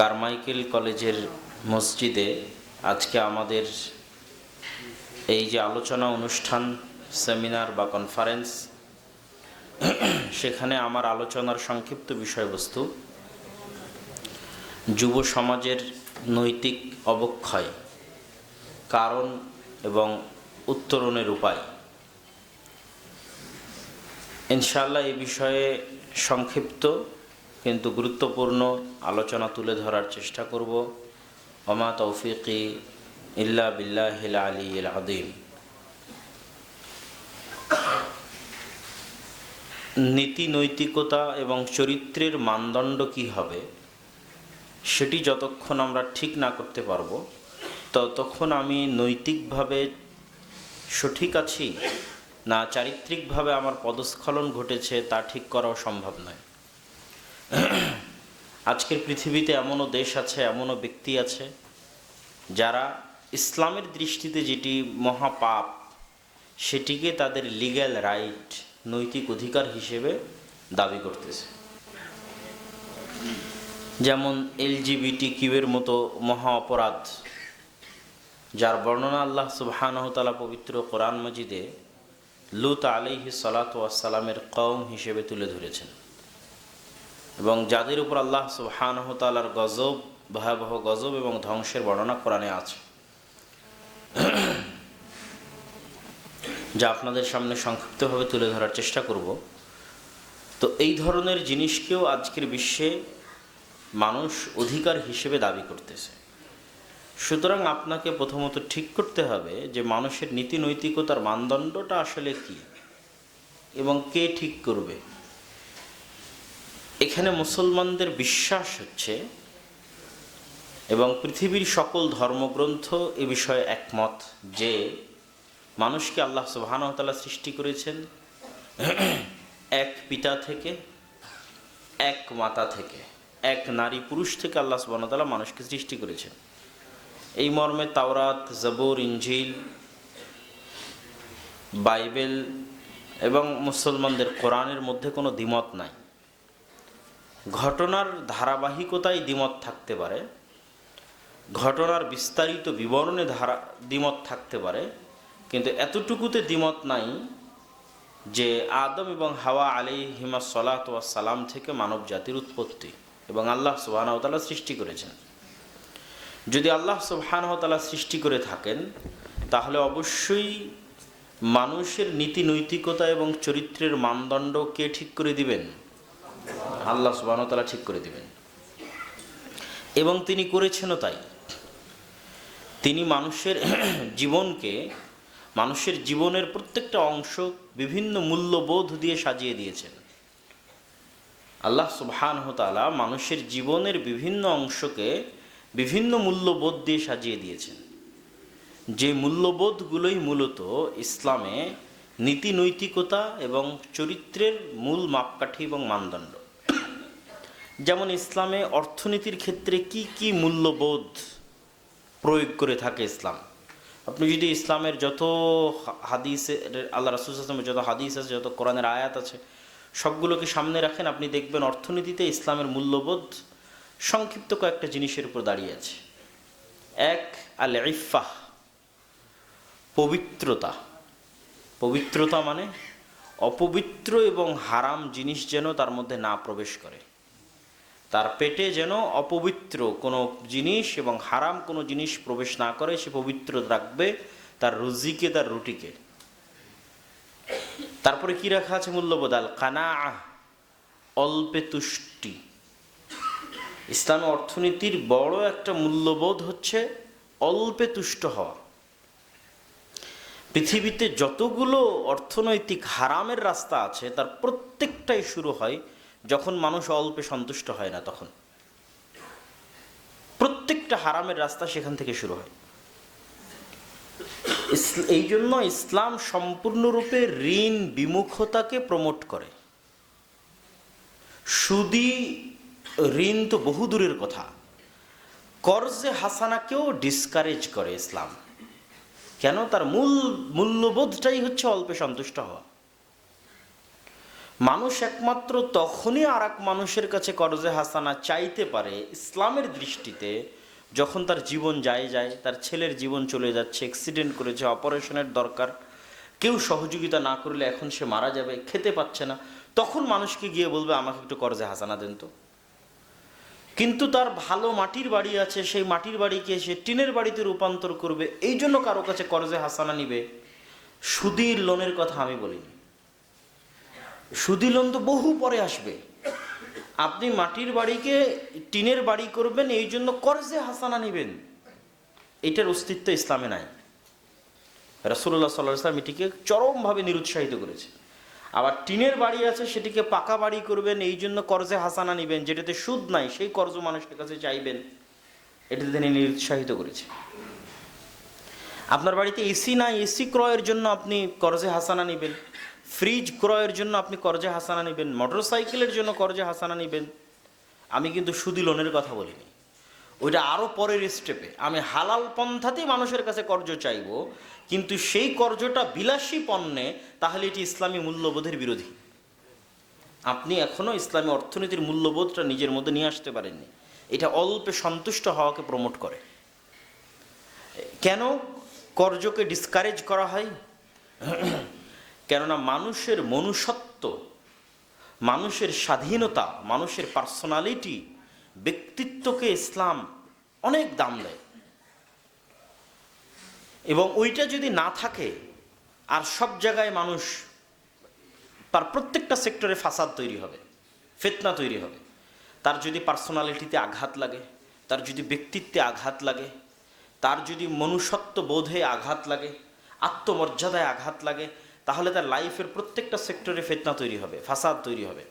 Carmichael কলেজের মসজিদে আজকে আমাদের এই যে আলোচনা অনুষ্ঠান, সেমিনার বা কনফারেন্স সেখানে আমার আলোচনার সংক্ষিপ্ত বিষয়বস্তু, যুব সমাজের নৈতিক অবক্ষয়, কারণ এবং উত্তরণের উপায়। ইনশাল্লাহ এই বিষয়ে সংক্ষিপ্ত কিন্তু গুরুত্বপূর্ণ আলোচনা তুলে ধরার চেষ্টা করব। ওমা তৌফিকি ইল্লা বিল্লাহিল আলী আদিম নীতি নৈতিকতা এবং চরিত্রের মানদণ্ড কি হবে, সেটি যতক্ষণ আমরা ঠিক না করতে পারব, ততক্ষণ আমি নৈতিকভাবে সঠিক আছি না, চারিত্রিকভাবে আমার পদস্খলন ঘটেছে তা ঠিক করাও সম্ভব নয়। আজকের পৃথিবীতে এমনও দেশ আছে, এমনও ব্যক্তি আছে, যারা ইসলামের দৃষ্টিতে যেটি মহাপাপ, সেটিকে তাদের লিগ্যাল রাইট নৈতিক অধিকার হিসেবে দাবি করতেছে। যেমন এলজিবিটি কিউয়ের মতো মহা অপরাধ, যার বর্ণনা আল্লাহ সুবাহানহতালা পবিত্র কোরআন মজিদে লুত আলিহি সালাত ওয়াসালামের কম হিসেবে তুলে ধরেছেন। এবং যাদের উপর আল্লাহ সুবাহানহতালার গজব, ভয়াবহ গজব এবং ধ্বংসের বর্ণনা কোরআনে আছে। যা আপনাদের সামনে সংক্ষিপ্তভাবে তুলে ধরার চেষ্টা করব। তো এই ধরনের জিনিসকেও আজকের বিশ্বে মানুষ অধিকার হিসেবে দাবি করতেছে। সুতরাং আপনাকে প্রথমত ঠিক করতে হবে যে মানুষের নীতি নৈতিকতার মানদণ্ডটা আসলে কি এবং কে ঠিক করবে। এখানে মুসলমানদের বিশ্বাস হচ্ছে এবং পৃথিবীর সকল ধর্মগ্রন্থ এ বিষয়ে একমত যে মানুষকে আল্লাহ সুবাহানতালা সৃষ্টি করেছেন এক পিতা থেকে, এক মাতা থেকে, এক নারী পুরুষ থেকে আল্লাহ সুবাহতালা মানুষকে সৃষ্টি করেছেন। এই মর্মে তাওরাত, জবর ইঞ্জিল বাইবেল এবং মুসলমানদের কোরআনের মধ্যে কোনো দ্বিমত নাই। ঘটনার ধারাবাহিকতায় দ্বিমত থাকতে পারে। ঘটনার বিস্তারিত বিবরণে ধারা, দ্বিমত থাকতে পারে। কিন্তু এতটুকুতে দ্বিমত নাই যে আদম এবং হাওয়া আলী হিমা সলাত সালাম থেকে মানব জাতির উৎপত্তি এবং আল্লাহ সুবাহতালা সৃষ্টি করেছেন। যদি আল্লাহ সুবাহানহতালা সৃষ্টি করে থাকেন, তাহলে অবশ্যই মানুষের নীতি নৈতিকতা এবং চরিত্রের মানদণ্ড কে ঠিক করে দিবেন? আল্লাহ সুবাহতালা ঠিক করে দিবেন। এবং তিনি করেছেনও তাই। তিনি মানুষের জীবনকে, মানুষের জীবনের প্রত্যেকটা অংশ বিভিন্ন মূল্যবোধ দিয়ে সাজিয়ে দিয়েছেন। আল্লাহ সুবহানহতালা মানুষের জীবনের বিভিন্ন অংশকে বিভিন্ন মূল্যবোধ দিয়ে সাজিয়ে দিয়েছেন। যে মূল্যবোধগুলোই মূলত ইসলামে নীতি নৈতিকতা এবং চরিত্রের মূল মাপকাঠি এবং মানদণ্ড। যেমন ইসলামে অর্থনীতির ক্ষেত্রে কি কি মূল্যবোধ প্রয়োগ করে থাকে ইসলাম? আপনি যদি ইসলামের যত হাদিসের আল্লাহ রাসুল আসলামের যত হাদিস আছে, যত কোরআনের আয়াত আছে, সবগুলোকে সামনে রাখেন, আপনি দেখবেন অর্থনীতিতে ইসলামের মূল্যবোধ সংক্ষিপ্ত কয়েকটা জিনিসের উপর দাঁড়িয়ে আছে। এক আল ইফাহ পবিত্রতা। পবিত্রতা মানে অপবিত্র এবং হারাম জিনিস যেন তার মধ্যে না প্রবেশ করে। তার পেটে যেন অপবিত্র কোনো জিনিস এবং হারাম কোনো জিনিস প্রবেশ না করে, সে পবিত্র রাখবে তার রুজিকে, তার রুটিকে। তারপরে কি রাখা আছে মূল্যবোধ? আল কানা অল্পে তুষ্টি। ইসলাম অর্থনীতির বড় একটা মূল্যবোধ হচ্ছে অল্পে তুষ্ট হওয়া। পৃথিবীতে যতগুলো অর্থনৈতিক হারামের রাস্তা আছে, তার প্রত্যেকটাই শুরু হয় যখন মানুষ অল্পে সন্তুষ্ট হয় না তখন। প্রত্যেকটা হারামের রাস্তা সেখান থেকে শুরু হয়। এই জন্য ইসলাম সম্পূর্ণরূপে ঋণ বিমুখতাকে প্রমোট করে। সুদি ঋণ তো বহু দূরের কথা। কর্জে হাসানাকেও ডিসকারেজ করে ইসলাম। কেন? তার মূল মূল্যবোধটাই হচ্ছে অল্পে সন্তুষ্ট হওয়া। মানুষ একমাত্র তখনই আর মানুষের কাছে করজে হাসানা চাইতে পারে ইসলামের দৃষ্টিতে যখন তার জীবন যায় যায়, তার ছেলের জীবন চলে যাচ্ছে অ্যাক্সিডেন্ট করেছে অপারেশনের দরকার। কেউ সহযোগিতা না করলে এখন সে মারা যাবে, খেতে পাচ্ছে না। তখন মানুষকে গিয়ে বলবে, আমাকে একটু করজে হাসানা দেন তো। কিন্তু তার ভালো মাটির বাড়ি আছে, সেই মাটির বাড়িকে সে টিনের বাড়িতে রূপান্তর করবে। এই জন্য কারও কাছে করজে হাসানা নিবে। সুদীর লোনের কথা আমি বলিনি। সুদী লোন তো বহু পরে আসবে। আপনি মাটির বাড়িকে টিনের বাড়ি করবেন, এই জন্য করজে হাসানা নেবেন। এটার অস্তিত্ব ইসলামে নাই। রাসুল্লাহ সাল্লাহ ইসলাম এটিকে চরমভাবে নিরুৎসাহিত করেছে। আবার টিনের বাড়ি আছে, সেটিকে পাকা বাড়ি করবেন, এই জন্য করজে হাসানা নেবেন, যেটাতে সুদ নাই, সেই কর্জ মানুষের কাছে চাইবেন, এটাতে তিনি নিরুৎসাহিত করেছে। আপনার বাড়িতে এসি নাই, এসি ক্রয়ের জন্য আপনি করজে হাসানা নেবেন। ফ্রিজ ক্রয়ের জন্য আপনি করজে হাসানা নেবেন মোটর সাইকেলের জন্য করজে হাসানা নেবেন। আমি কিন্তু সুদি লোনের কথা বলিনি। ওইটা আরও পরের স্টেপে আমি হালাল পন্থাতেই মানুষের কাছে কর্জ চাইব, কিন্তু সেই কর্জটা বিলাসী পণ্যে, তাহলে এটি ইসলামী মূল্যবোধের বিরোধী। আপনি এখনও ইসলামী অর্থনীতির মূল্যবোধটা নিজের মধ্যে নিয়ে আসতে পারেননি। এটা অল্পে সন্তুষ্ট হওয়াকে প্রমোট করে। কেন কর্জকে ডিসকারেজ করা হয়? কেননা মানুষের মনুষ্যত্ব, মানুষের স্বাধীনতা, মানুষের পার্সোনালিটি ব্যক্তিত্বকে ইসলাম অনেক দাম দেয়। এবং ওইটা যদি না থাকে, আর সব জায়গায় মানুষ তার প্রত্যেকটা সেক্টরে ফাসাদ তৈরি হবে, ফেতনা তৈরি হবে। তার যদি পার্সোনালিটিতে আঘাত লাগে, তার যদি ব্যক্তিত্বে আঘাত লাগে, তার যদি মনুষ্যত্ব বোধে আঘাত লাগে, আত্মমর্যাদায় আঘাত লাগে তাহলে তার লাইফের প্রত্যেকটা সেক্টরে ফেতনা তৈরি হবে ফাসাদ তৈরি হবে।